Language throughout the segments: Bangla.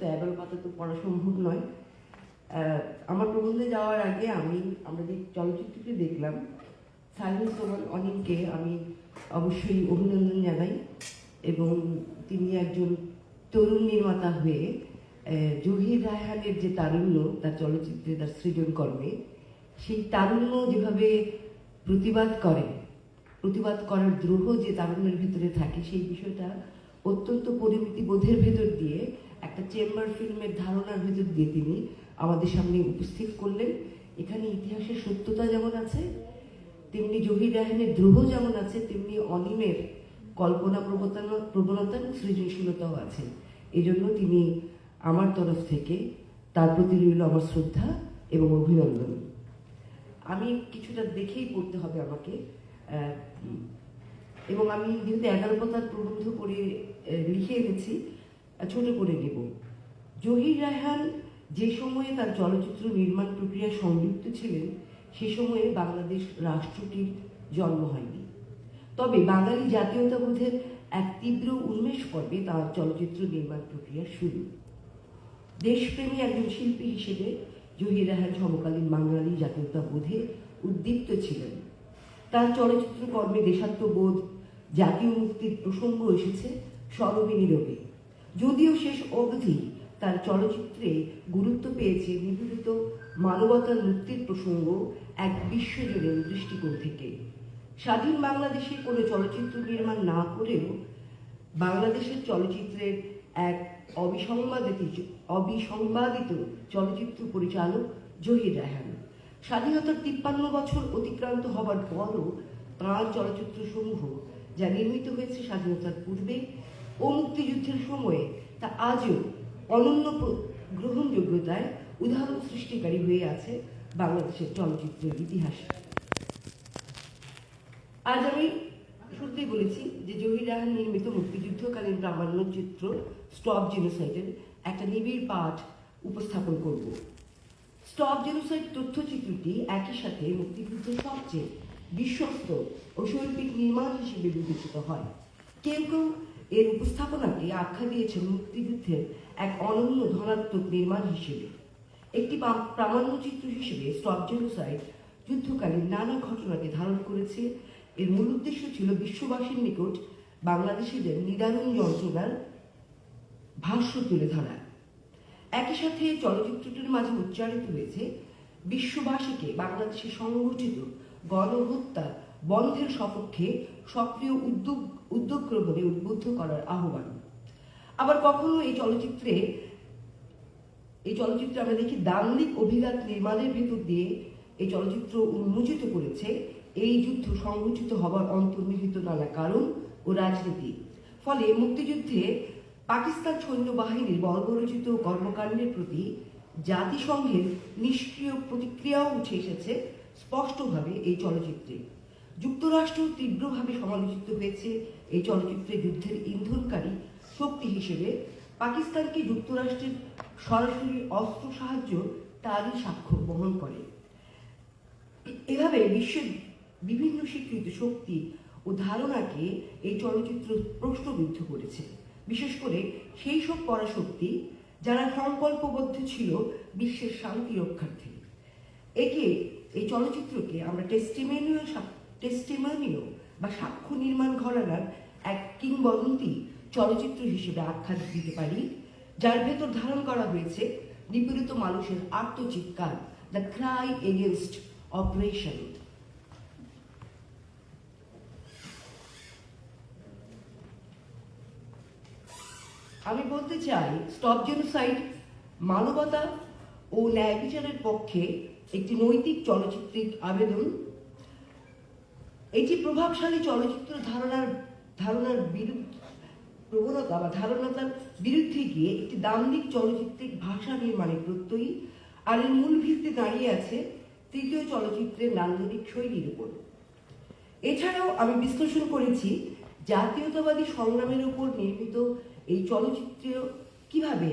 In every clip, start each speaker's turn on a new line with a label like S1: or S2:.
S1: তো এগারো পাতা তো পড়া সম্ভব নয় আমার প্রবন্ধে যাওয়ার আগে আমি আমরা যে চলচ্চিত্রটি দেখলাম সাইমুল সোমান অনিককে আমি অবশ্যই অভিনন্দন জানাই এবং তিনি একজন তরুণ নির্মাতা হয়ে জহির রায়হানের যে তারুণ্য তার চলচ্চিত্রে তার সৃজন কর্মে সেই তারুণ্য যেভাবে প্রতিবাদ করে প্রতিবাদ করার দ্রোহ যে তারুণ্যের ভিতরে থাকে সেই বিষয়টা অত্যন্ত পরিমিতি বোধের ভেতর দিয়ে একটা চেম্বার ফিল্মের ধারণার ভেতর দিয়ে তিনি আমাদের সামনে উপস্থিত করলেন এখানে ইতিহাসের সত্যতা যেমন আছে তেমনি জহির আহিনের দ্রোহ যেমন আছে তেমনি অনিমের কল্পনা প্রবতন প্রবণতা এবং সৃজনশীলতাও আছে এই জন্য তিনি আমার তরফ থেকে তার প্রতি রইল আমার শ্রদ্ধা এবং অভিনন্দন আমি কিছুটা দেখেই পড়তে হবে আমাকে এবং আমি যেহেতু এগারো পথার প্রবন্ধ করে লিখে এনেছি ছোট করে নেব জহির রায়হান যে সময়ে তার চলচ্চিত্র নির্মাণ প্রক্রিয়া সংযুক্ত ছিলেন সে সময়ে বাংলাদেশ রাষ্ট্রটির জন্ম হয়নি তবে বাঙালি জাতীয়তাবোধের এক তীব্র উন্মেষ পর্বে তার চলচ্চিত্র নির্মাণ প্রক্রিয়া শুরু দেশপ্রেমী একজন শিল্পী হিসেবে জহির রায়হান সমকালীন বাঙালি জাতীয়তাবোধে উদ্দীপ্ত ছিলেন তার চলচ্চিত্র কর্মে দেশাত্মবোধ জাতীয় মুক্তির প্রসঙ্গ এসেছে সরবিনীরবে যদিও শেষ অবধি তার চলচ্চিত্রে গুরুত্ব পেয়েছে নিবেদিত মানবতার মুক্তির প্রসঙ্গ এক বিশ্বজুড়ে দৃষ্টিকোণ থেকে স্বাধীন বাংলাদেশে কোনো চলচ্চিত্র নির্মাণ না করেও বাংলাদেশের চলচ্চিত্রের এক অবিসংবাদিত অবিসংবাদিত চলচ্চিত্র পরিচালক জহির রায়হান স্বাধীনতার তিপ্পান্ন বছর অতিক্রান্ত হবার পরও তাঁর চলচ্চিত্রসমূহ যা নির্মিত হয়েছে স্বাধীনতার পূর্বে ও মুক্তিযুদ্ধের সময়ে তা আজও অনন্য গ্রহণযোগ্যতায় উদাহরণ সৃষ্টিকারী হয়ে আছে বাংলাদেশের চলচ্চিত্রের ইতিহাসে আজ আমি শুরুতেই বলেছি যে জহির রাহান নির্মিত মুক্তিযুদ্ধকালীন প্রামাণ্য চিত্র স্টপ জেনোসাইডের একটা নিবিড় পাঠ উপস্থাপন করব স্টপ জেনোসাইড তথ্যচিত্রটি একই সাথে মুক্তিযুদ্ধের সবচেয়ে বিশ্বস্ত ও শৈল্পিক নির্মাণ হিসেবে বিবেচিত হয় কেউ কেউ এর উপস্থাপনাকে আখ্যা দিয়েছে মুক্তিযুদ্ধের এক অনন্য ধনাত্মক নির্মাণ হিসেবে একটি প্রামাণ্যচিত্র হিসেবে স্টপ জেনোসাইড যুদ্ধকালীন নানা ঘটনাকে ধারণ করেছে এর মূল উদ্দেশ্য ছিল বিশ্ববাসীর নিকট বাংলাদেশিদের নিদারুণ যন্ত্রণার ভাষ্য তুলে ধরা একই সাথে চলচ্চিত্রটির মাঝে উচ্চারিত হয়েছে বিশ্ববাসীকে বাংলাদেশে সংগঠিত গণহত্যা বন্ধের সপক্ষে সক্রিয় উদ্যোগ উদ্যোগ গ্রহণে উদ্বুদ্ধ করার আহ্বান আবার কখনো এই চলচ্চিত্রে এই চলচ্চিত্রে আমরা দেখি দাঙ্গলিক অভিঘাত নির্মাণের ভেতর দিয়ে এই চলচ্চিত্র উন্মোচিত করেছে এই যুদ্ধ সংঘটিত হবার অন্তর্নিহিত নানা কারণ ও রাজনীতি ফলে মুক্তিযুদ্ধে পাকিস্তান সৈন্যবাহিনীর বর্বরচিত কর্মকাণ্ডের প্রতি জাতিসংঘের নিষ্ক্রিয় প্রতিক্রিয়াও উঠে এসেছে স্পষ্টভাবে এই চলচ্চিত্রে যুক্তরাষ্ট্র তীব্রভাবে সমালোচিত হয়েছে এই চলচ্চিত্রে যুদ্ধের ইন্ধনকারী শক্তি হিসেবে পাকিস্তানকে যুক্তরাষ্ট্রের সরাসরি অস্ত্র সাহায্য তারই সাক্ষ্য বহন করে এভাবে বিশ্বের বিভিন্ন স্বীকৃত শক্তি ও ধারণাকে এই চলচ্চিত্র প্রশ্নবিদ্ধ করেছে বিশেষ করে সেই সব পরাশক্তি যারা সংকল্পবদ্ধ ছিল বিশ্বের শান্তি রক্ষার্থে একে এই চলচ্চিত্রকে আমরা টেস্টিমেনিও টেস্টিমেনিও বা সাক্ষ্য নির্মাণ ঘরানার এক কিংবদন্তি চলচ্চিত্র হিসেবে আখ্যা দিতে পারি যার ভেতর ধারণ করা হয়েছে নিপীড়িত মানুষের আত্মচিৎকার দ্য ক্রাই এগেনস্ট অপারেশন আমি বলতে চাই স্টপ জেনোসাইড মানবতা ও ন্যায় বিচারের পক্ষে একটি নৈতিক চলচ্চিত্রিক আবেদন এটি প্রভাবশালী চলচ্চিত্র ধারণার ধারণার বিরুদ্ধে প্রবণতা বা ধারণাতার বিরুদ্ধে গিয়ে একটি দাম্বিক চলচ্চিত্রিক ভাষা নির্মাণে প্রত্যয়ী আর এর মূল ভিত্তি দাঁড়িয়ে আছে তৃতীয় চলচ্চিত্রের নান্দনিক শৈলীর উপর এছাড়াও আমি বিশ্লেষণ করেছি জাতীয়তাবাদী সংগ্রামের উপর নির্মিত এই চলচ্চিত্র কিভাবে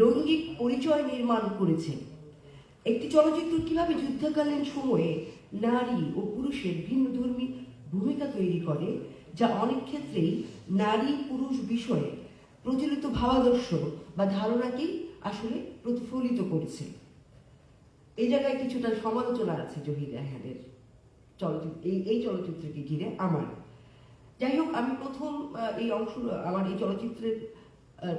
S1: লৈঙ্গিক পরিচয় নির্মাণ করেছে একটি চলচ্চিত্র কিভাবে যুদ্ধকালীন সময়ে নারী ও পুরুষের ভিন্ন ধর্মী ভূমিকা তৈরি করে যা অনেক ক্ষেত্রেই নারী পুরুষ বিষয়ে প্রচলিত ভাবাদর্শ বা ধারণাকেই আসলে প্রতিফলিত করছে এই জায়গায় কিছুটা সমালোচনা আছে জহির রেহানের চলচ্চিত্র এই এই চলচ্চিত্রকে ঘিরে আমার যাই হোক আমি প্রথম এই অংশ আমার এই চলচ্চিত্রের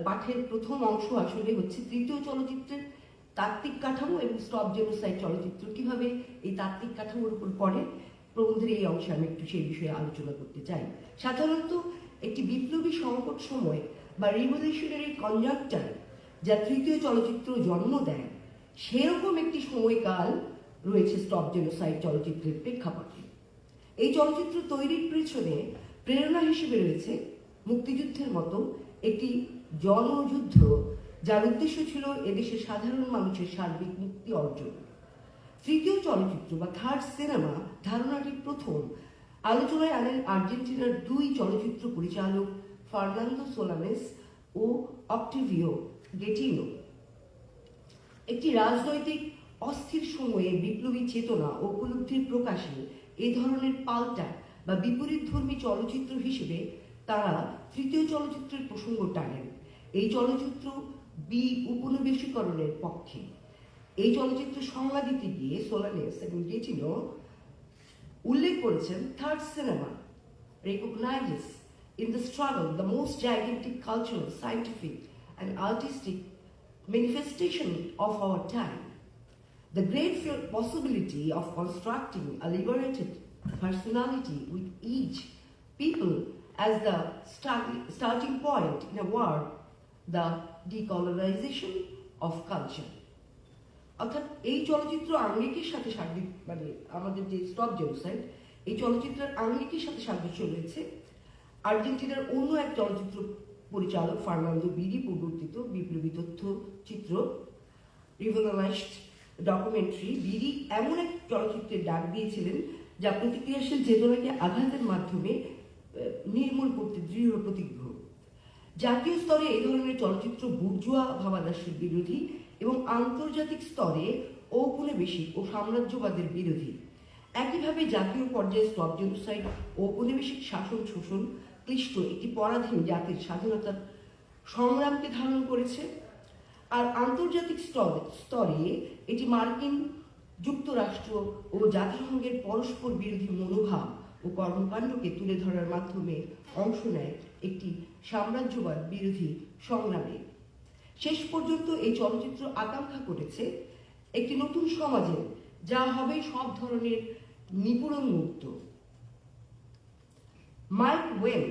S1: পাঠের প্রথম অংশ আসলে হচ্ছে তৃতীয় চলচ্চিত্রের তাত্ত্বিক কাঠামো এবং স্টপ জেনোসাইড চলচ্চিত্র কিভাবে এই তাত্ত্বিক কাঠামোর উপর পড়ে প্রবন্ধের এই অংশে আমি একটু সেই বিষয়ে আলোচনা করতে চাই সাধারণত একটি বিপ্লবী সংকট সময় বা রিভলিউশনারি কনজাক্টার যা তৃতীয় চলচ্চিত্র জন্ম দেয় সেরকম একটি সময়কাল রয়েছে স্টপ জেনোসাইড চলচ্চিত্রের প্রেক্ষাপটে এই চলচ্চিত্র তৈরির পেছনে প্রেরণা হিসেবে রয়েছে মুক্তিযুদ্ধের মতো একটি জনযুদ্ধ যার উদ্দেশ্য ছিল এদেশের সাধারণ মানুষের সার্বিক মুক্তি অর্জন তৃতীয় চলচ্চিত্র বা থার্ড সিনেমা ধারণাটি প্রথম আলোচনায় আনেন আর্জেন্টিনার দুই চলচ্চিত্র পরিচালক ফার্নান্দো সোলানেস ও অক্টিভিও গেটিনো একটি রাজনৈতিক অস্থির সময়ে বিপ্লবী চেতনা ও উপলব্ধির প্রকাশে এ ধরনের পাল্টা বা বিপরীতধর্মী চলচ্চিত্র হিসেবে তারা তৃতীয় চলচ্চিত্রের প্রসঙ্গ টানেন এই চলচ্চিত্র বি উপনিবেশিকরণের পক্ষে এই চলচ্চিত্রে সংজ্ঞা দিতে গিয়ে সোলানিয়াস সেকেন্ড গেটিনো উল্লেখ করেছেন third cinema recognizes in the struggle the most gigantic cultural scientific and artistic manifestation of our time the great possibility of constructing a liberated personality with each people as the starting point in a world the decolonization of culture অর্থাৎ এই চলচ্চিত্র আঙ্গিকের সাথে সার্বিক মানে আমাদের যে স্টপ জেনোসাইড এই চলচ্চিত্রের আঙ্গিকের সাথে সাদৃশ্য রয়েছে আর্জেন্টিনার অন্য এক চলচ্চিত্র পরিচালক ফার্নান্দো বিডি প্রবর্তিত বিপ্লবী তথ্য চিত্র রিভলানাইজড ডকুমেন্টারি বিডি এমন এক চলচ্চিত্রের ডাক দিয়েছিলেন যা প্রতিক্রিয়াশীল চেতনাকে আঘাতের মাধ্যমে নির্মূল করতে দৃঢ় প্রতিজ্ঞ জাতীয় স্তরে এই ধরনের চলচ্চিত্র বুর্জুয়া ভাবাদাসের বিরোধী এবং আন্তর্জাতিক স্তরে ঔপনিবেশিক ও সাম্রাজ্যবাদের বিরোধী একইভাবে জাতীয় পর্যায়ে স্টপ জেনোসাইড ঔপনিবেশিক শাসন শোষণ ক্লিষ্ট একটি পরাধীন জাতির স্বাধীনতার সংগ্রামকে ধারণ করেছে আর আন্তর্জাতিক স্তর স্তরে এটি মার্কিন যুক্তরাষ্ট্র ও জাতিসংঘের পরস্পর বিরোধী মনোভাব ও কর্মকাণ্ডকে তুলে ধরার মাধ্যমে অংশ নেয় একটি সাম্রাজ্যবাদ বিরোধী সংগ্রামে শেষ পর্যন্ত এই চলচ্চিত্র আকাঙ্ক্ষা করেছে একটি নতুন সমাজে যা হবে সব ধরনের নিপুণ মুক্ত মাইক ওয়েন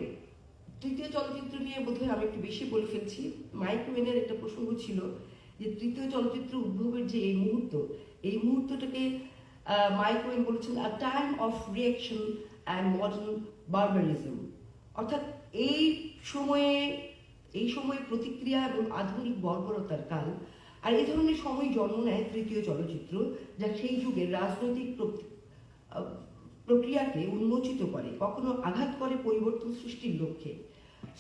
S1: তৃতীয় চলচ্চিত্র নিয়ে বোধহয় আমি একটু বেশি বলে ফেলছি মাইক ওয়েনের একটা প্রসঙ্গ ছিল যে তৃতীয় চলচ্চিত্র উদ্ভবের যে এই মুহূর্ত এই মুহূর্তটাকে মাইক ওয়েন বলেছেন a time of reaction and modern barbarism অর্থাৎ এই সময়ে এই সময়ে প্রতিক্রিয়া এবং আধুনিক বর্বরতার কাল আর এই ধরনের সময় জন্ম নেয় তৃতীয় চলচ্চিত্র যা সেই যুগের রাজনৈতিক প্রক্রিয়াকে উন্মোচিত করে কখনো আঘাত করে পরিবর্তন সৃষ্টির লক্ষ্যে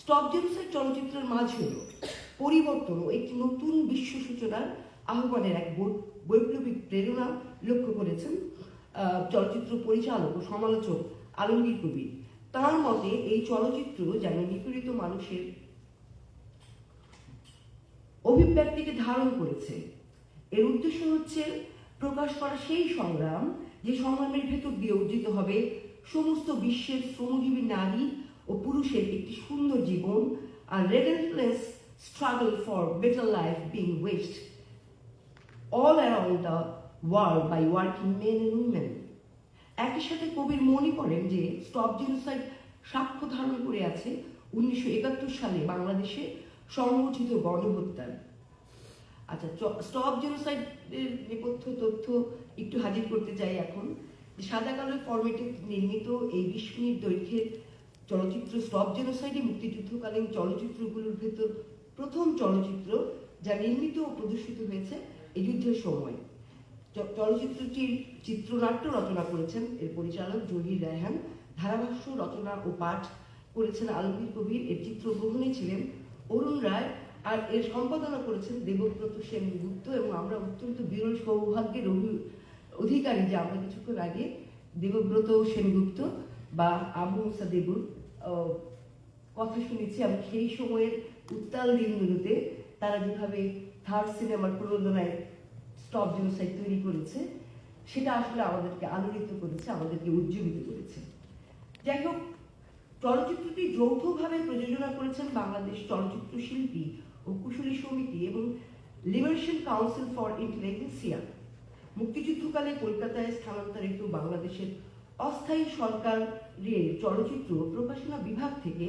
S1: স্টপ জেমসের চলচ্চিত্রের মাঝেও পরিবর্তন ও একটি নতুন বিশ্ব সূচনার আহ্বানের এক বৈপ্লবিক প্রেরণা লক্ষ্য করেছেন চলচ্চিত্র পরিচালক ও সমালোচক আলমগীর কবির তার মতে এই চলচ্চিত্র যেন নিপীড়িত মানুষের অভিব্যক্তিকে ধারণ করেছে এর উদ্দেশ্য হচ্ছে প্রকাশ করা সেই সংগ্রাম যে সংগ্রামের ভেতর দিয়ে অর্জিত হবে সমস্ত বিশ্বের শ্রমজীবী নারী ও পুরুষের একটি সুন্দর জীবন আর relentless struggle for better life being waged all around the world by working men and women একই সাথে কবির মনে করেন যে স্টপ জেনোসাইড সাক্ষ্য ধারণ করে আছে উনিশশো একাত্তর সালে বাংলাদেশে সংগঠিত গণহত্যার আচ্ছা স্টপ জেনোসাইডের নেপথ্য তথ্য একটু হাজির করতে চাই এখন সাদা কালো ফর্মেটে নির্মিত এই বিশ মিনিট দৈর্ঘ্যের চলচ্চিত্র স্টপ জেনোসাইডে মুক্তিযুদ্ধকালীন চলচ্চিত্রগুলোর ভেতর প্রথম চলচ্চিত্র যা নির্মিত ও প্রদর্শিত হয়েছে এই যুদ্ধের সময় চলচ্চিত্রটির চিত্রনাট্য রচনা করেছেন এর পরিচালক জহির রায়হান ধারাভাষ্য রচনা ও পাঠ করেছেন আলমগীর কবির এর চিত্রগ্রহণে ছিলেন অরুণ রায় আর এর সম্পাদনা করেছেন দেবব্রত সেনগুপ্ত এবং আমরা অত্যন্ত বিরল সৌভাগ্যের অধিকারী যে আমরা কিছুক্ষণ আগে দেবব্রত সেনগুপ্ত বা আবু মুসা দেবুর কথা শুনেছি এবং সেই সময়ের উত্তাল দিনগুলোতে তারা যেভাবে থার্ড সিনেমার প্রণোদনায় স্টপ সাইট তৈরি করেছে সেটা আসলে আমাদেরকে আলোড়িত করেছে আমাদেরকে উজ্জীবিত করেছে যাই হোক চলচ্চিত্রটি যৌথভাবে প্রযোজনা করেছেন বাংলাদেশ চলচ্চিত্র শিল্পী ও কুশলী সমিতি এবং লিবারেশন কাউন্সিল ফর ইন্টেলিজেন্সিয়া মুক্তিযুদ্ধকালে কলকাতায় স্থানান্তরিত বাংলাদেশের অস্থায়ী সরকারের চলচ্চিত্র প্রকাশনা বিভাগ থেকে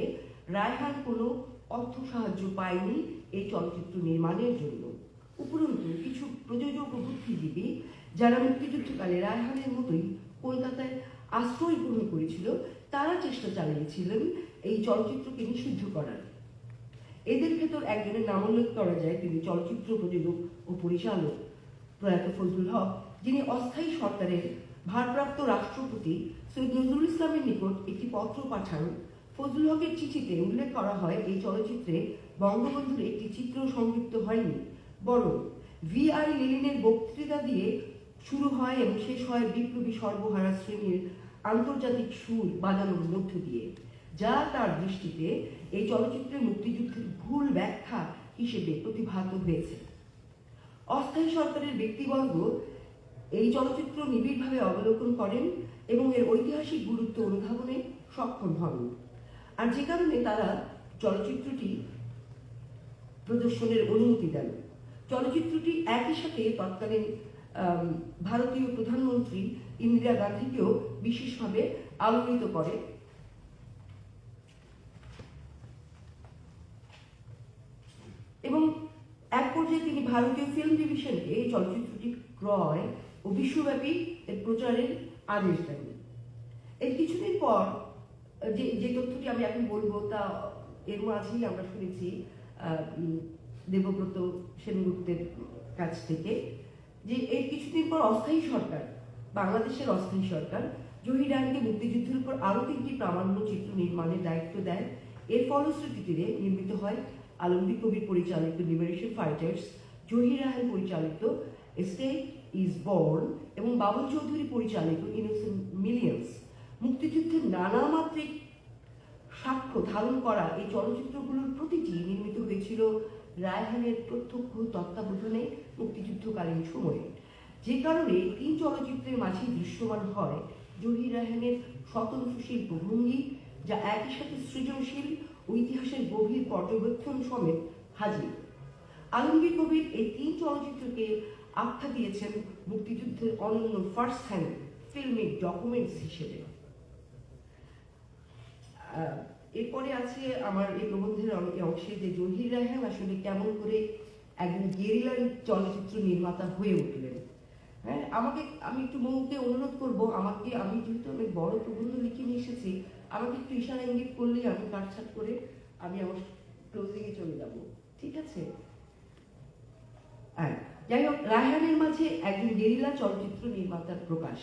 S1: রায়হান কোনো অর্থ সাহায্য পায়নি এই চলচ্চিত্র নির্মাণের জন্য উপরন্তু কিছু প্রযোজক ও বুদ্ধিজীবী যারা মুক্তিযুদ্ধকালে রায়হানের মতোই কলকাতায় আশ্রয় গ্রহণ করেছিল তারা চেষ্টা চালিয়েছিলেন এই চলচ্চিত্রকে নিষিদ্ধ করার এদের ভেতর একজনের নাম উল্লেখ করা যায় তিনি চলচ্চিত্র প্রযোজক ও পরিচালক প্রয়াত ফজলুল হক যিনি অস্থায়ী সরকারের ভারপ্রাপ্ত রাষ্ট্রপতি সৈয়দ নজরুল ইসলামের নিকট একটি পত্র পাঠান ফজলুল হকের চিঠিতে উল্লেখ করা হয় এই চলচ্চিত্রে বঙ্গবন্ধুর একটি চিত্র সংযুক্ত হয়নি বরং ভিআই লিলিনের লেনিনের বক্তৃতা দিয়ে শুরু হয় এবং শেষ হয় বিপ্লবী সর্বহারা শ্রেণীর আন্তর্জাতিক সুর বাজানোর মধ্য দিয়ে যা তার দৃষ্টিতে এই চলচ্চিত্রের মুক্তিযুদ্ধের ভুল ব্যাখ্যা হিসেবে প্রতিভাত হয়েছে অস্থায়ী সরকারের ব্যক্তিবর্গ এই চলচ্চিত্র নিবিড়ভাবে অবলোকন করেন এবং এর ঐতিহাসিক গুরুত্ব অনুধাবনে সক্ষম হন আর যে কারণে তারা চলচ্চিত্রটি প্রদর্শনের অনুমতি দেন চলচ্চিত্রটি একই সাথে তৎকালীন ভারতীয় প্রধানমন্ত্রী ইন্দিরা গান্ধীকেও বিশেষভাবে আলোড়িত করে এবং এক পর্যায়ে তিনি ভারতীয় ফিল্ম ডিভিশনকে এই চলচ্চিত্রটি ক্রয় ও বিশ্বব্যাপী এর প্রচারের আদেশ দেন এর কিছুদিন পর যে যে তথ্যটি আমি এখন বলবো তা এর মাঝেই আমরা শুনেছি দেবব্রত সেনগুপ্তের কাছ থেকে যে এর কিছুদিন পর অস্থায়ী সরকার বাংলাদেশের অস্থায়ী সরকার জহিরাহকে মুক্তিযুদ্ধের উপর আরও তিনটি প্রামাণ্য চিত্র নির্মাণের দায়িত্ব দেয় এর ফলশ্রুতিতে নির্মিত হয় আলমদী কবির পরিচালিত লিবারেশন ফাইটার্স জহির রাহান পরিচালিত স্টেট ইজ বর্ন এবং বাবুল চৌধুরী পরিচালিত ইনোসেন্ট মিলিয়ন্স মুক্তিযুদ্ধের নানা মাত্রিক সাক্ষ্য ধারণ করা এই চলচ্চিত্রগুলোর প্রতিটি নির্মিত হয়েছিল রায়হানের প্রত্যক্ষ তত্ত্বাবধানে মুক্তিযুদ্ধকালীন সময়ে যে কারণে এই চলচ্চিত্রের মাঝে দৃশ্যমান হয় জহির রায়হানের স্বতন্ত্র শিল্পভঙ্গি যা একই সাথে সৃজনশীল ইতিহাসের গভীর পর্যবেক্ষণ সমেত হাজির আলমগীর কবির এই তিন চলচ্চিত্রকে আখ্যা দিয়েছেন মুক্তিযুদ্ধের অনন্য ফার্স্ট হ্যান্ড ফিল্মের ডকুমেন্টস হিসেবে এরপরে আছে আমার এই প্রবন্ধের অংশে যে জহির রায়হান আসলে কেমন করে একজন গেরিলা চলচ্চিত্র নির্মাতা হয়ে উঠলেন হ্যাঁ আমাকে আমি একটু মৌকে অনুরোধ করব আমাকে আমি যেহেতু আমি বড় প্রবন্ধ লিখে নিয়ে এসেছি আমাকে একটু ইশারা ইঙ্গিত করলেই আমি কাটছাট করে আমি আমার ক্লোজিংয়ে চলে যাব ঠিক আছে হ্যাঁ যাই হোক রায়হানের মাঝে একজন গেরিলা চলচ্চিত্র নির্মাতার প্রকাশ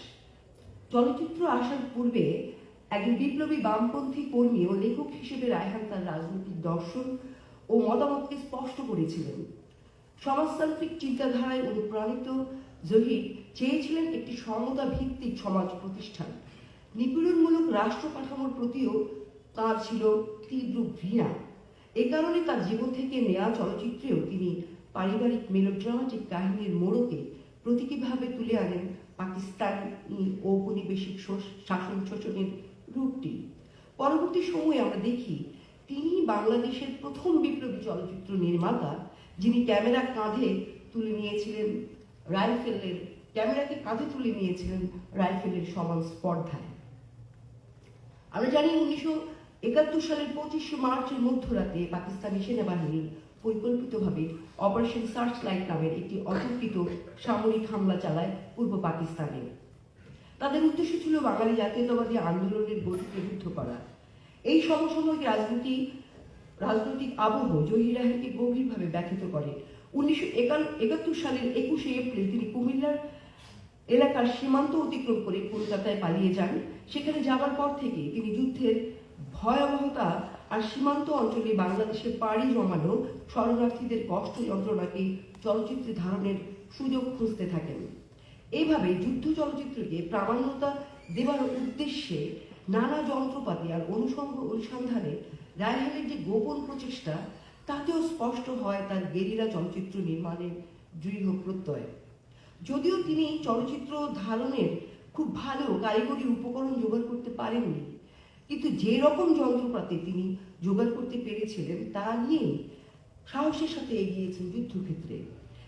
S1: চলচ্চিত্র আসার পূর্বে একজন বিপ্লবী বামপন্থী কর্মী ও লেখক হিসেবে রায়হান তার রাজনৈতিক দর্শন ও মতামতকে স্পষ্ট করেছিলেন সমাজতান্ত্রিক চিন্তাধারায় অনুপ্রাণিত জহির চেয়েছিলেন একটি সমতা ভিত্তিক সমাজ প্রতিষ্ঠান নিপীড়নমূলক রাষ্ট্র কাঠামোর প্রতিও তার ছিল তীব্র ঘৃণা এ কারণে তার জীবন থেকে নেয়া চলচ্চিত্রেও তিনি পারিবারিক মেলোড্রামাটিক কাহিনীর মোড়কে প্রতীকীভাবে তুলে আনেন পাকিস্তানি ঔপনিবেশিক শাসন শোষণের রূপটি পরবর্তী সময়ে আমরা দেখি তিনি বাংলাদেশের প্রথম বিপ্লবী চলচ্চিত্র নির্মাতা যিনি ক্যামেরা কাঁধে তুলে নিয়েছিলেন রাইফেলের ক্যামেরাকে কাঁধে তুলে নিয়েছিলেন রাইফেলের সমান স্পর্ধায় আমরা জানি উনিশশো একাত্তর সালের পঁচিশে মার্চের মধ্যরাতে পাকিস্তানি সেনাবাহিনী পরিকল্পিতভাবে অপারেশন সার্চ লাইট নামের একটি অতর্কিত সামরিক হামলা চালায় পূর্ব পাকিস্তানে তাদের উদ্দেশ্য ছিল বাঙালি জাতীয়তাবাদী আন্দোলনের গতিকে রুদ্ধ করা এই সমসাময়িক রাজনীতি রাজনৈতিক আবহ জহিরাহাকে গভীরভাবে ব্যথিত করে উনিশশো একাত্তর সালের একুশে এপ্রিল তিনি কুমিল্লার এলাকার সীমান্ত অতিক্রম করে কলকাতায় পালিয়ে যান সেখানে যাবার পর থেকে তিনি যুদ্ধের ভয়াবহতা আর সীমান্ত অঞ্চলে বাংলাদেশে পাড়ি জমানো শরণার্থীদের কষ্ট যন্ত্রণাকে চলচ্চিত্রে ধারণের সুযোগ খুঁজতে থাকেন এইভাবে যুদ্ধ চলচ্চিত্রকে প্রামাণ্যতা দেওয়ার উদ্দেশ্যে নানা যন্ত্রপাতি আর অনুসঙ্গ অনুসন্ধানে রায়হানের যে গোপন প্রচেষ্টা তাতেও স্পষ্ট হয় তার গেরিলা চলচ্চিত্র নির্মাণের দৃঢ় প্রত্যয় যদিও তিনি চলচ্চিত্র ধারণের খুব ভালো কারিগরি উপকরণ জোগাড় করতে পারেননি কিন্তু যে রকম যন্ত্রপাতি তিনি জোগাড় করতে পেরেছিলেন তা নিয়েই সাহসের সাথে এগিয়েছেন যুদ্ধক্ষেত্রে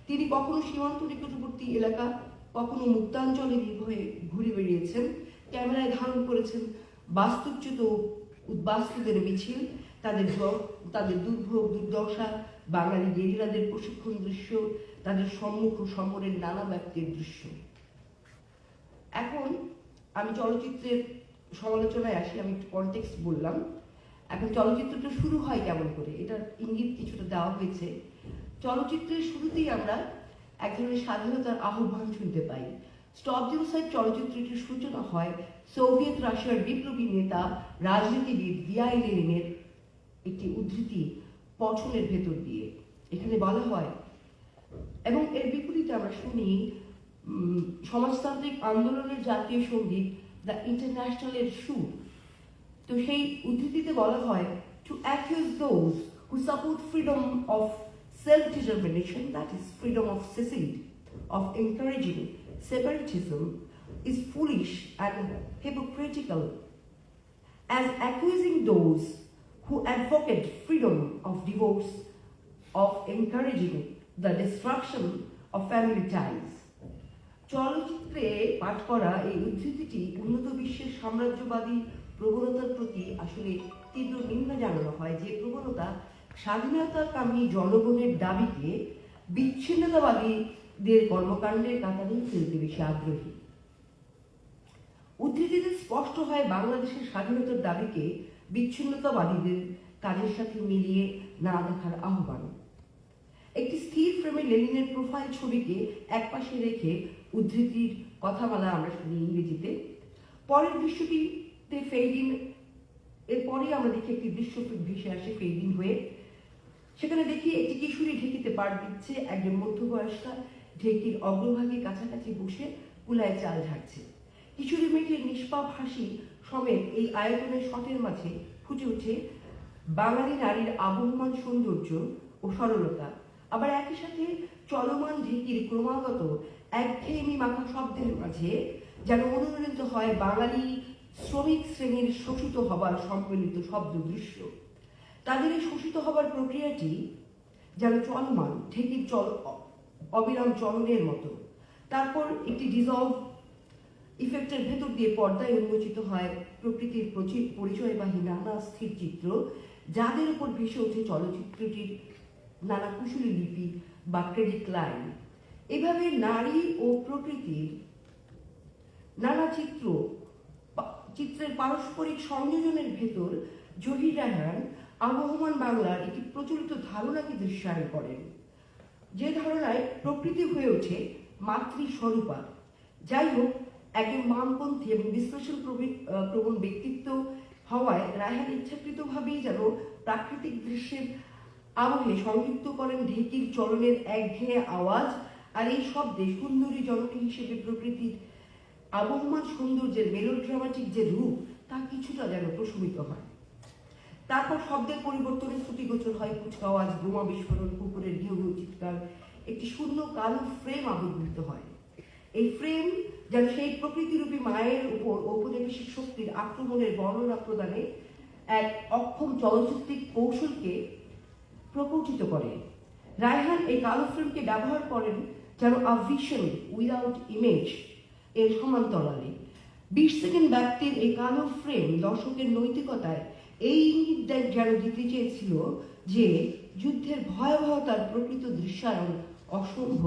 S1: তিনি কখনো সীমান্ত নিকটবর্তী এলাকা কখনো মুক্তাঞ্চলে বিভয়ে ঘুরে বেরিয়েছেন ক্যামেরায় ধারণ করেছেন বাস্তুচ্যুত উদ্বাস্তুদের মিছিল তাদের তাদের দুর্ভোগ দুর্দশা বাঙালি গেরিলাদের প্রশিক্ষণ দৃশ্য তাদের সম্মুখ সমরের নানা ব্যক্তির দৃশ্য এখন আমি চলচ্চিত্রের সমালোচনায় আসি আমি একটু কনটেক্সট বললাম এখন চলচ্চিত্রটা শুরু হয় কেমন করে এটার ইঙ্গিত কিছুটা দেওয়া হয়েছে চলচ্চিত্রের শুরুতেই আমরা এক ধরনের স্বাধীনতার আহ্বান শুনতে পাই স্টপ জুসাইড চলচ্চিত্রটির সূচনা হয় সোভিয়েত রাশিয়ার বিপ্লবী নেতা রাজনীতিবিদ ভিয়া লেনিনের একটি উদ্ধৃতি পঠনের ভেতর দিয়ে এখানে বলা হয় এবং এর বিপরীতে আমরা শুনি সমাজতান্ত্রিক আন্দোলনের জাতীয় সঙ্গীত দ্য ইন্টারন্যাশনালের সুর তো সেই উদ্ধৃতিতে বলা হয় to accuse those who support freedom of self-determination, that is freedom of secede, of encouraging separatism is foolish and hypocritical as accusing those who advocate freedom of divorce of encouraging the destruction of family ties চলচ্চিত্রে পাঠ করা এই উদ্ধৃতিটি উন্নত বিশ্বের সাম্রাজ্যবাদী প্রবণতার প্রতি আসলে তীব্র নিন্দা জানানো হয় যে প্রবণতা স্বাধীনতাকামী জনগণের দাবিকে বিচ্ছিন্নতাবাদীদের কর্মকাণ্ডের কাতারেই ফেলতে বেশি আগ্রহী উদ্ধৃতিতে স্পষ্ট হয় বাংলাদেশের স্বাধীনতার দাবিকে বিচ্ছিন্নতাবাদীদের কাজের সাথে মিলিয়ে না দেখার আহ্বান একটি স্থির ফ্রেমে লেনিনের প্রোফাইল ছবিকে একপাশে রেখে উদ্ধৃতির কথা বলা আমরা শুনি ইংরেজিতে পরের দৃশ্যটিতে ফেইডিন এরপরেই আমরা দেখি একটি দৃশ্য ভেসে আসে ফেইডিন হয়ে সেখানে দেখি একটি কিশোরী ঢেকিতে পার দিচ্ছে একজন মধ্যবয়স্ক ঢেকির অগ্রভাগে কাছাকাছি বসে কুলায় চাল ঝাড়ছে কিশোরী মেয়েটির নিষ্পাপ হাসি সমেত এই আয়োজনের শটের মাঝে ফুটে ওঠে বাঙালি নারীর আবহমান সৌন্দর্য ও সরলতা আবার একই সাথে চলমান ঢেকির ক্রমাগত একঘেয়েমি মাখা শব্দের মাঝে যেন অনুরণিত হয় বাঙালি শ্রমিক শ্রেণীর শোষিত হবার সম্মিলিত শব্দ দৃশ্য তাদের এই শোষিত হবার প্রক্রিয়াটি যেন চলমান ঠেকির চল অবিরাম চলনের মতো তারপর একটি ডিজলভ ইফেক্টের ভেতর দিয়ে পর্দায় উন্মোচিত হয় প্রকৃতির পরিচয় বাহী নানা স্থির চিত্র যাদের উপর ভেসে ওঠে চলচ্চিত্রটির নানা কুশলী লিপি বা ক্রেডিট লাইন এভাবে নারী ও প্রকৃতির নানা চিত্র চিত্রের পারস্পরিক সংযোজনের ভেতর জহির রায়হান আবহমান বাংলার একটি প্রচলিত ধারণাকে দৃশ্যায়ন করেন যে ধারণায় প্রকৃতি হয়ে ওঠে মাতৃস্বরূপা যাই হোক একজন মামপন্থী এবং বিশ্লেষণ প্রবণ ব্যক্তিত্ব হওয়ায় রায়হান ইচ্ছাকৃতভাবেই যেন প্রাকৃতিক দৃশ্যের আবহে সংযুক্ত করেন ঢেকির চরণের একঘেয়ে আওয়াজ আর এই শব্দে সুন্দরী জননী হিসেবে প্রকৃতির আবহমান সৌন্দর্যের মেলোড্রামাটিক যে রূপ তা কিছুটা যেন প্রশমিত হয় তারপর শব্দের পরিবর্তনে ক্ষতিগোচর হয় কুচকাওয়াজ বোমা বিস্ফোরণ কুকুরের ঘেউ চিৎকার একটি শূন্য কালো ফ্রেম আবির্ভূত হয় এই ফ্রেম যেন সেই প্রকৃতিরূপী মায়ের উপর ঔপনিবেশিক শক্তির আক্রমণের বর্ণনা প্রদানে এক অক্ষম চলচ্চিত্রিক কৌশলকে প্রকটিত করে রায়হান এই কালো ফ্রেমকে ব্যবহার করেন যেন আ ভিশন উইদাউট ইমেজ এর সমান্তরালে বিশ সেকেন্ড ব্যক্তির এই কালো ফ্রেম দর্শকের নৈতিকতায় এই নির্দেশ যেন দিতে চেয়েছিল যে যুদ্ধের ভয়াবহতার প্রকৃত দৃশ্যায়ন অসম্ভব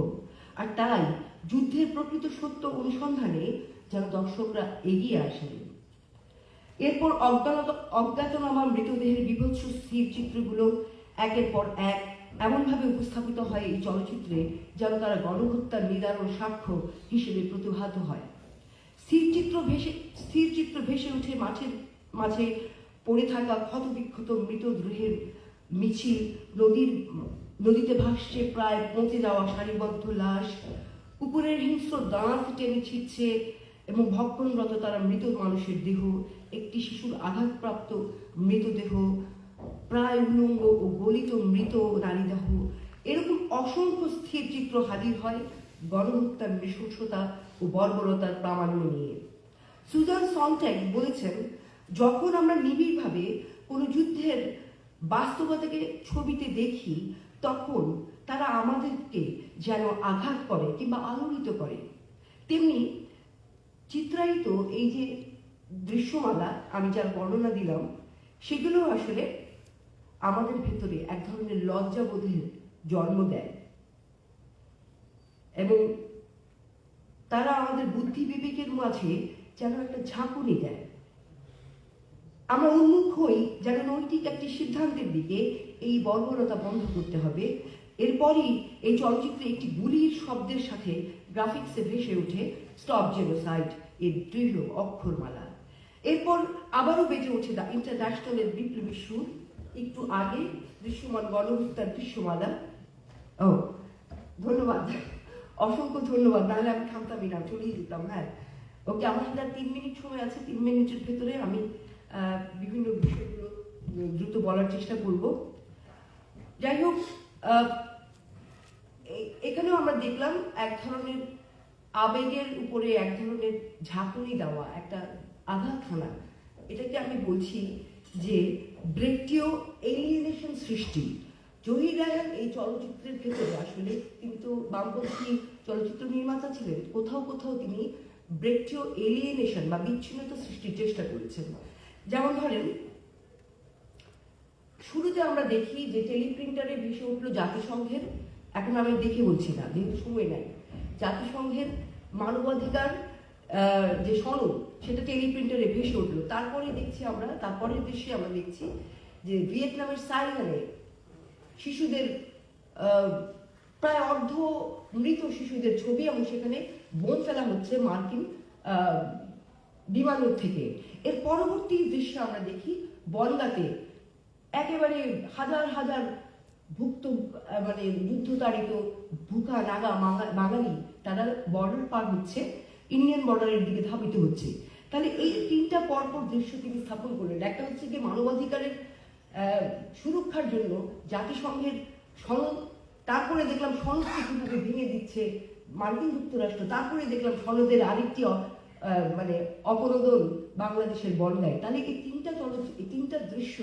S1: আর তাই যুদ্ধের প্রকৃত সত্য অনুসন্ধানে যেন দর্শকরা এগিয়ে আসেন এরপর অজ্ঞানত অজ্ঞাতনামা মৃতদেহের বিভৎস স্থির চিত্রগুলো একের পর এক এমনভাবে উপস্থাপিত হয় এই চলচ্চিত্রে যেন তারা গণহত্যার নিদারণ সাক্ষ্য হিসেবে প্রতিভাত হয় স্থিরচিত্র ভেসে স্থিরচিত্র ভেসে উঠে মাঠের মাঝে পড়ে থাকা ক্ষতবিক্ষত মৃতদ্রোহের মিছিল নদীর নদীতে ভাসছে প্রায় পচে যাওয়া সারিবদ্ধ লাশ কুকুরের হিংস্র দাঁত টেনে ছিটছে এবং ভক্ষণরত তারা মৃত মানুষের দেহ একটি শিশুর আঘাতপ্রাপ্ত মৃতদেহ প্রায় উলঙ্গ ও গলিত মৃত নারীদেহ এরকম অসংখ্য স্থির চিত্র হাজির হয় গণহত্যার নৃশংসতা ও বর্বরতার প্রামাণ্য নিয়ে সুজান সন্ট্যাক বলেছেন যখন আমরা নিবিড়ভাবে কোনো যুদ্ধের বাস্তবতাকে ছবিতে দেখি তখন তারা আমাদেরকে যেন আঘাত করে কিংবা আলোড়িত করে তেমনি চিত্রায়িত এই যে দৃশ্যমালা আমি যার বর্ণনা দিলাম সেগুলো আসলে আমাদের ভেতরে এক ধরনের লজ্জাবোধের জন্ম দেয় এবং তারা আমাদের বুদ্ধি বিবেকের মাঝে যেন একটা ঝাঁকুনি দেয় আমরা উন্মুখ হই যেন নৈতিক একটি সিদ্ধান্তের দিকে এই বর্বরতা বন্ধ করতে হবে এরপরই এই চলচ্চিত্রে একটি গুলির শব্দের সাথে গ্রাফিক্সে ভেসে ওঠে স্টপ জেনোসাইড এর দৃঢ় অক্ষরমালা এরপর আবারও বেজে ওঠে দা ইন্টারন্যাশনালের বিপ্লবী সুর একটু আগে দৃশ্যমান গণহত্যার দৃশ্যমালা ও ধন্যবাদ অসংখ্য ধন্যবাদ নাহলে আমি থামতামই না চলেই দিতাম হ্যাঁ ওকে আমার তিন মিনিট সময় আছে তিন মিনিটের ভেতরে আমি বিভিন্ন বিষয়গুলো দ্রুত বলার চেষ্টা করব যাই হোক এখানেও আমরা দেখলাম এক ধরনের আবেগের উপরে এক ধরনের ঝাঁকুনি দেওয়া একটা আঘাত হানা এটাকে আমি বলছি যে ব্রেকটিও এলিয়েনেশন সৃষ্টি জহির রায়হান এই চলচ্চিত্রের ক্ষেত্রে আসলে তিনি তো বামপন্থী চলচ্চিত্র নির্মাতা ছিলেন কোথাও কোথাও তিনি ব্রেকটিও এলিয়েনেশন বা বিচ্ছিন্নতা সৃষ্টির চেষ্টা করেছেন যেমন ধরেন শুরুতে আমরা দেখি যে টেলিপ্রিন্টারে ভেসে উঠলো জাতিসংঘের এখন আমি দেখে বলছি না যেহেতু সময় নাই জাতিসংঘের মানবাধিকার যে সনদ সেটা টেলিপ্রিন্টারে ভেসে উঠলো তারপরে দেখছি আমরা তারপরের দেশে আমরা দেখছি যে ভিয়েতনামের সাইগানে শিশুদের প্রায় অর্ধ মৃত শিশুদের ছবি এবং সেখানে বোন ফেলা হচ্ছে মার্কিন ডিমালুর থেকে এর পরবর্তী দৃশ্য আমরা দেখি বনগাতে একেবারে হাজার হাজার ভুক্ত মানে বুদ্ধতাড়িত ভুকা নাগা বাঙালি তারা বর্ডার পার হচ্ছে ইন্ডিয়ান বর্ডারের দিকে ধাবিত হচ্ছে তাহলে এই তিনটা পরপর দৃশ্য তিনি স্থাপন করলেন একটা হচ্ছে যে মানবাধিকারের সুরক্ষার জন্য জাতিসংঘের সন তারপরে দেখলাম সনদ ভেঙে দিচ্ছে মার্কিন যুক্তরাষ্ট্র তারপরে দেখলাম সনদের আরেকটি মানে অপরোদন বাংলাদেশের বন্যায় তাহলে এই তিনটা চলচ্চিত্র এই তিনটা দৃশ্য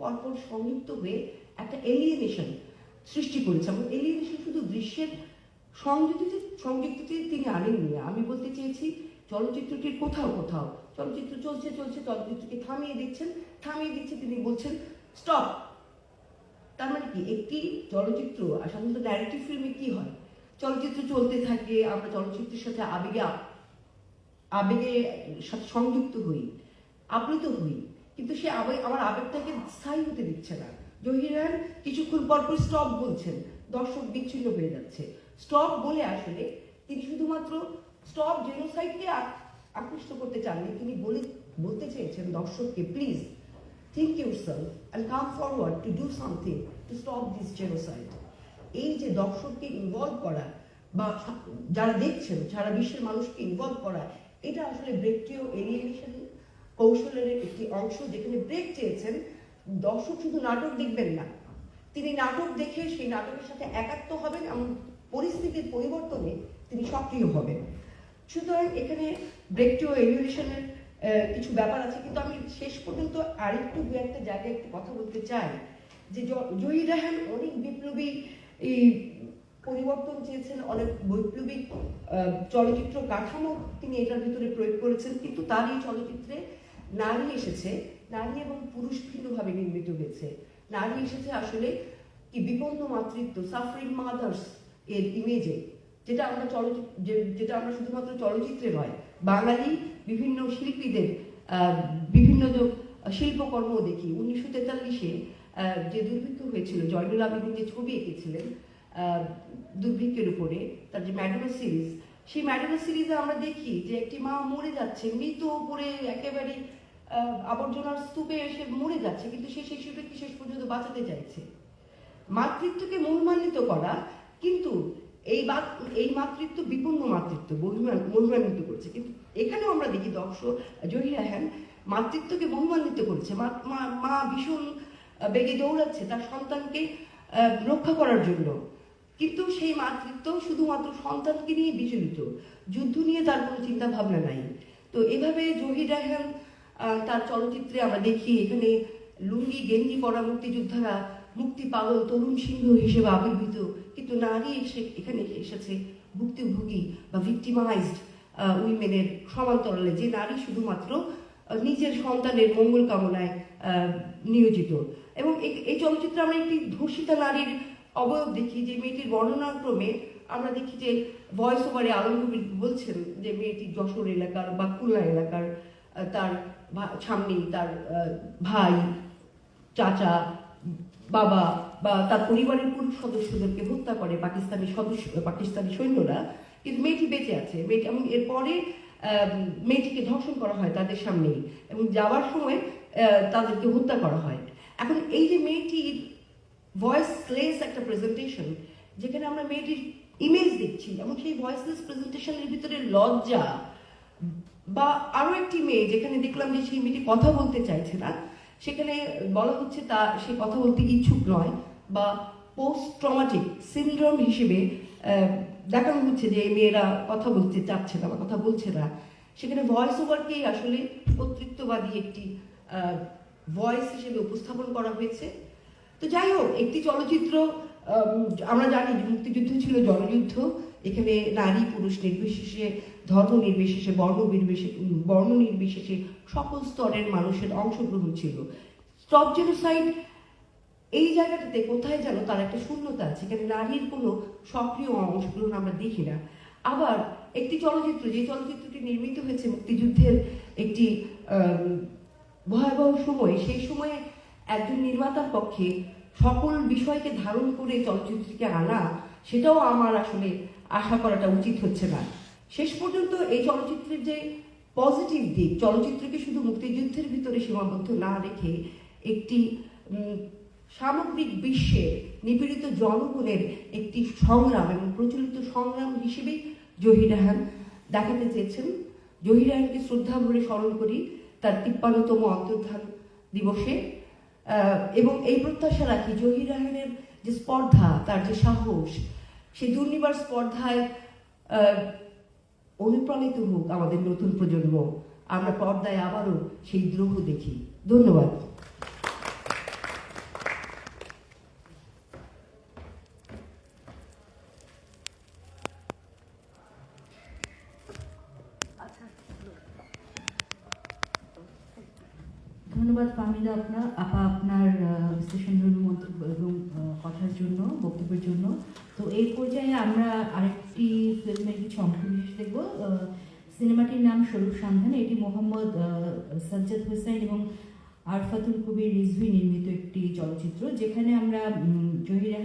S1: পরপর সংযুক্ত হয়ে একটা এলিয়েনেশন সৃষ্টি করেছে এবং এলিয়েনেশন শুধু দৃশ্যের সংযুক্তিতে সংযুক্তিতে তিনি আনেননি আমি বলতে চেয়েছি চলচ্চিত্রটির কোথাও কোথাও চলচ্চিত্র চলছে চলছে চলচ্চিত্রকে থামিয়ে দিচ্ছেন থামিয়ে দিচ্ছে তিনি বলছেন স্টপ তার মানে কি একটি চলচ্চিত্র সাধারণত ন্যারেটিভ ফিল্মে কি হয় চলচ্চিত্র চলতে থাকে আমরা চলচ্চিত্রের সাথে আবেগে আবেগে সাথে সংযুক্ত হই আপ্লুত হই কিন্তু সে আবেগ আমার আবেগটাকে স্থায়ী হতে দিচ্ছে না জহিরান কিছুক্ষণ পর পর স্টপ বলছেন দর্শক বিচ্ছিন্ন হয়ে যাচ্ছে স্টপ বলে আসলে তিনি শুধুমাত্র স্টপ জেনোসাইডকে আকৃষ্ট করতে চাননি তিনি বলে বলতে চেয়েছেন দর্শককে please think your self and come forward to do something to stop this genocide এই যে দর্শককে ইনভলভ করা বা যারা দেখছেন সারা বিশ্বের মানুষকে ইনভলভ করা এটা আসলে ব্রেকটিও এলিয়েশন কৌশলের একটি অংশ যেখানে ব্রেক চেয়েছেন দর্শক শুধু নাটক দেখবেন না তিনি নাটক দেখে সেই নাটকের সাথে একাত্ম হবেন এমন পরিস্থিতির পরিবর্তনে তিনি সক্রিয় হবেন সুতরাং এখানে ব্রেকটিও এলিয়েশনের কিছু ব্যাপার আছে কিন্তু আমি শেষ পর্যন্ত আরেকটু দু একটা জায়গায় একটু কথা বলতে চাই যে জহির রাহান অনেক বিপ্লবী এই পরিবর্তন চেয়েছেন অনেক বৈপ্লবিক চলচ্চিত্র কাঠামো তিনি এটার ভিতরে প্রয়োগ করেছেন কিন্তু তার এই চলচ্চিত্রে নারী এসেছে নারী এবং পুরুষ ভিন্নভাবে নির্মিত হয়েছে নারী এসেছে আসলে কি বিপন্ন মাতৃত্ব সাফারিং মাদার্স এর ইমেজে যেটা আমরা চলচ্চিত্র যেটা আমরা শুধুমাত্র চলচ্চিত্রে নয় বাঙালি বিভিন্ন শিল্পীদের বিভিন্ন যে শিল্পকর্ম দেখি উনিশশো তেতাল্লিশে যে দুর্ভিক্ষ হয়েছিল জয়নুল আবেদিন যে ছবি এঁকেছিলেন দুর্ভিক্ষের উপরে তার যে ম্যাডোনা সিরিজ সেই ম্যাডোনা সিরিজে আমরা দেখি যে একটি মা মরে যাচ্ছে মৃত উপরে একেবারে আবর্জনার স্তূপে এসে মরে যাচ্ছে কিন্তু সে শিশুটাকে শেষ পর্যন্ত বাঁচাতে চাইছে মাতৃত্বকে মহিমান্বিত করা কিন্তু এই এই মাতৃত্ব বিপন্ন মাতৃত্ব মহিমান্বিত করছে কিন্তু এখানেও আমরা দেখি দক্ষ জহিরা হ্যান মাতৃত্বকে মহিমান্বিত করেছে মা ভীষণ বেগে দৌড়াচ্ছে তার সন্তানকে রক্ষা করার জন্য কিন্তু সেই মাতৃত্ব শুধুমাত্র সন্তানকে নিয়ে বিচলিত যুদ্ধ নিয়ে তার কোনো চিন্তা ভাবনা নাই তো এভাবে জহি রায়হান তার চলচ্চিত্রে আমরা দেখি এখানে লুঙ্গি গেঞ্জি পরা মুক্তিযোদ্ধারা মুক্তি পাগল তরুণ সিংহ হিসেবে আবির্ভূত কিন্তু নারী এসে এখানে এসেছে ভুক্তিভোগী বা ভিক্টিমাইজড উইমেনের সমান্তরালে যে নারী শুধুমাত্র নিজের সন্তানের মঙ্গল কামনায় নিয়োজিত এবং এই চলচ্চিত্রে আমরা একটি ধর্ষিতা নারীর অবয়ব দেখি যে মেয়েটির বর্ণনাক্রমে আমরা দেখি যে ভয়েস ওভারে আলম কবির বলছেন যে মেয়েটি যশোর এলাকার বা কুলনা এলাকার তার সামনেই তার ভাই চাচা বাবা বা তার পরিবারের পুরুষ সদস্যদেরকে হত্যা করে পাকিস্তানি সদস্য পাকিস্তানি সৈন্যরা কিন্তু মেয়েটি বেঁচে আছে মেয়েটি এবং এরপরে মেয়েটিকে ধর্ষণ করা হয় তাদের সামনেই এবং যাওয়ার সময় তাদেরকে হত্যা করা হয় এখন এই যে মেয়েটির ভয়েসলেস একটা প্রেজেন্টেশন যেখানে আমরা মেয়েটির ইমেজ দেখছি এবং সেই ভয়েসলেস প্রেজেন্টেশনের ভিতরে লজ্জা বা আরও একটি মেয়ে যেখানে দেখলাম যে সেই মেয়েটি কথা বলতে চাইছে না সেখানে বলা হচ্ছে তা সে কথা বলতে ইচ্ছুক নয় বা পোস্ট ট্রমাটিক সিন্ড্রোম হিসেবে দেখানো হচ্ছে যে মেয়েরা কথা বলতে চাচ্ছে না বা কথা বলছে না সেখানে ভয়েস ওভারকেই আসলে কর্তৃত্ববাদী একটি ভয়েস হিসেবে উপস্থাপন করা হয়েছে তো যাই হোক একটি চলচ্চিত্র আমরা জানি মুক্তিযুদ্ধ ছিল জনযুদ্ধ এখানে নারী পুরুষ নির্বিশেষে ধর্ম নির্বিশেষে বর্ণ বর্ণ নির্বিশেষে সকল স্তরের মানুষের অংশগ্রহণ ছিল স্টপ জেনোসাইড এই জায়গাটাতে কোথায় যেন তার একটা শূন্যতা আছে এখানে নারীর কোনো সক্রিয় অংশগ্রহণ আমরা দেখি না আবার একটি চলচ্চিত্র যে চলচ্চিত্রটি নির্মিত হয়েছে মুক্তিযুদ্ধের একটি ভয়াবহ সময় সেই সময়ে একজন নির্মাতার পক্ষে সকল বিষয়কে ধারণ করে চলচ্চিত্রকে আনা সেটাও আমার আসলে আশা করাটা উচিত হচ্ছে না শেষ পর্যন্ত এই চলচ্চিত্রের যে পজিটিভ দিক চলচ্চিত্রকে শুধু মুক্তিযুদ্ধের ভিতরে সীমাবদ্ধ না রেখে একটি সামগ্রিক বিশ্বে নিপীড়িত জনগণের একটি সংগ্রাম এবং প্রচলিত সংগ্রাম হিসেবে জহির আহান দেখাতে চেয়েছেন জহির রাহানকে শ্রদ্ধা ভরে স্মরণ করি তার তিপ্পান্নতম অন্তর্ধান দিবসে এবং এই প্রত্যাশা রাখি জহির রায়নের যে স্পর্ধা তার যে সাহস সেই দুর্নিবার স্পর্ধায় অনুপ্রাণিত হোক আমাদের নতুন প্রজন্ম আমরা পর্দায় আবারও সেই দ্রোহ দেখি ধন্যবাদ
S2: জন্য বক্তব্যের জন্য তো এই পর্যায়ে আমরা আরেকটি ফিল্মের কিছু অংশ বিশেষ দেখব সিনেমাটির নাম স্বরূপ সন্ধান এটি মোহাম্মদ সাজ্জাদ হুসাইন এবং আরফাতুল কবির রিজভি নির্মিত একটি চলচ্চিত্র যেখানে আমরা জহিরা